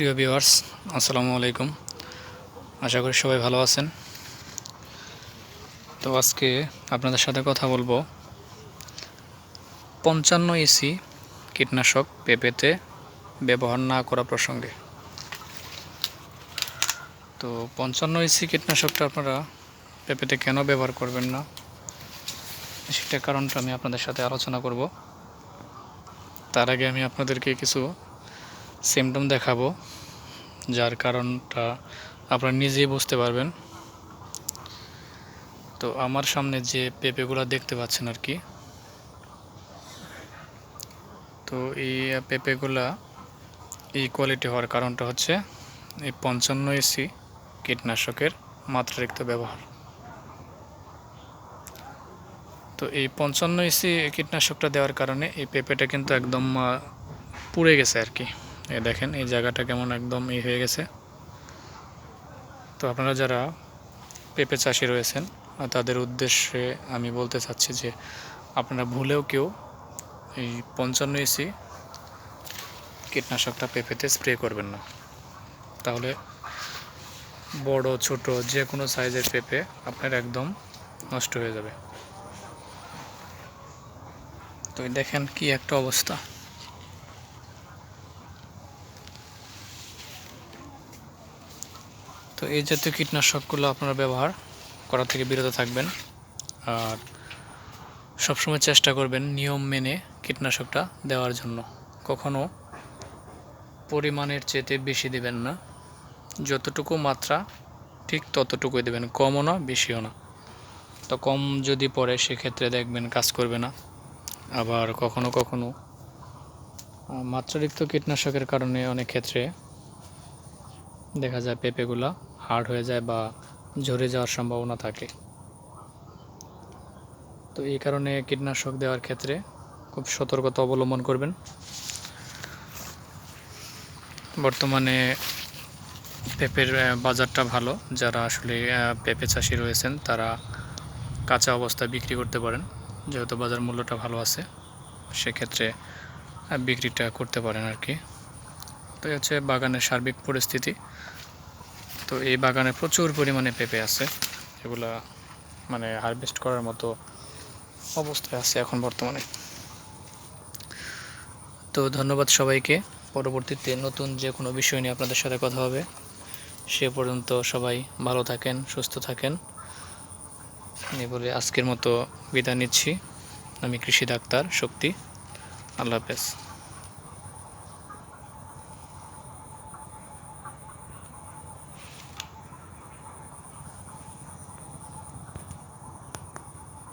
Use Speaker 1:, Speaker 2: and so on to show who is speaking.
Speaker 1: প্রিয় ভিউয়ার্স আসসালামু আলাইকুম। আশা করি সবাই ভালো আছেন। তো আজকে আপনাদের সাথে কথা বলব। পঞ্চান্ন ইসি কীটনাশক পেঁপেতে ব্যবহার না করা প্রসঙ্গে। তো পঞ্চান্ন ইসি কীটনাশকটা আপনারা পেঁপেতে কেন ব্যবহার করবেন না? সেটার কারণটা আমি আপনাদের সাথে আলোচনা করব। তার আগে আমি আপনাদেরকে কিছু সিমটম দেখাবো, যার কারণটা আপনারা নিজেই বুঝতে পারবেন। তো আমার সামনে যে পেঁপেগুলো দেখতে পাচ্ছেন আর কি, তো এই পেঁপেগুলা এই কোয়ালিটি হওয়ার কারণটা হচ্ছে এই পঞ্চান্ন এসি কীটনাশকের মাত্রাতিরিক্ত ব্যবহার। তো এই পঞ্চান্ন এসি কীটনাশকটা দেওয়ার কারণে এই পেঁপেটা কিন্তু একদম পুড়ে গেছে আর কি। এই দেখেন, এই জায়গাটা কেমন একদম ই হয়ে গেছে। তো আপনারা যারা পেঁপে চাষি রয়েছেন তাদের উদ্দেশ্যে আমি বলতে চাচ্ছি যে আপনারা ভুলেও কেউ এই পঞ্চান্ন এসি কীটনাশকটা পেঁপেতে স্প্রে করবেন না। তাহলে বড়, ছোট যে কোনো সাইজের পেঁপে আপনার একদম নষ্ট হয়ে যাবে। তো দেখেন কি একটা অবস্থা। তো এই জাতীয় কীটনাশকগুলো আপনারা ব্যবহার করা থেকে বিরত থাকবেন। আর সবসময় চেষ্টা করবেন নিয়ম মেনে কীটনাশকটা দেওয়ার জন্য। কখনো পরিমাণের চেতে বেশি দেবেন না। যতটুকু মাত্রা, ঠিক ততটুকুই দেবেন, কমও না, বেশিও না। তো কম যদি পড়ে, সেক্ষেত্রে দেখবেন কাজ করবে না। আবার কখনো কখনো মাত্রাতিরিক্ত কীটনাশকের কারণে অনেক ক্ষেত্রে দেখা যায় পেঁপেগুলা হার্ড হয়ে যায় বা ঝরে যাওয়ার সম্ভাবনা থাকে। তো এই কারণে কীটনাশক দেওয়ার ক্ষেত্রে খুব সতর্কতা অবলম্বন করবেন। বর্তমানে পেঁপের বাজারটা ভালো। যারা আসলে পেঁপে চাষি রয়েছেন, তারা কাঁচা অবস্থায় বিক্রি করতে পারেন। যেহেতু বাজার মূল্যটা ভালো আছে, সেক্ষেত্রে বিক্রিটা করতে পারেন আর কি তো হচ্ছে বাগানের সার্বিক পরিস্থিতি। তো এই বাগানে প্রচুর পরিমাণে পেঁপে আছে। এগুলা মানে হারভেস্ট করার মতো অবস্থায় আছে এখন বর্তমানে। তো ধন্যবাদ সবাইকে। পরবর্তীতে নতুন যে কোনো বিষয় নিয়ে আপনাদের সাথে কথা হবে, সে পর্যন্ত সবাই ভালো থাকেন, সুস্থ থাকেন। এই বলে আজকের মতো বিদায় নিচ্ছি। আমি কৃষি ডাক্তার শক্তি। আল্লাহ হাফেজ।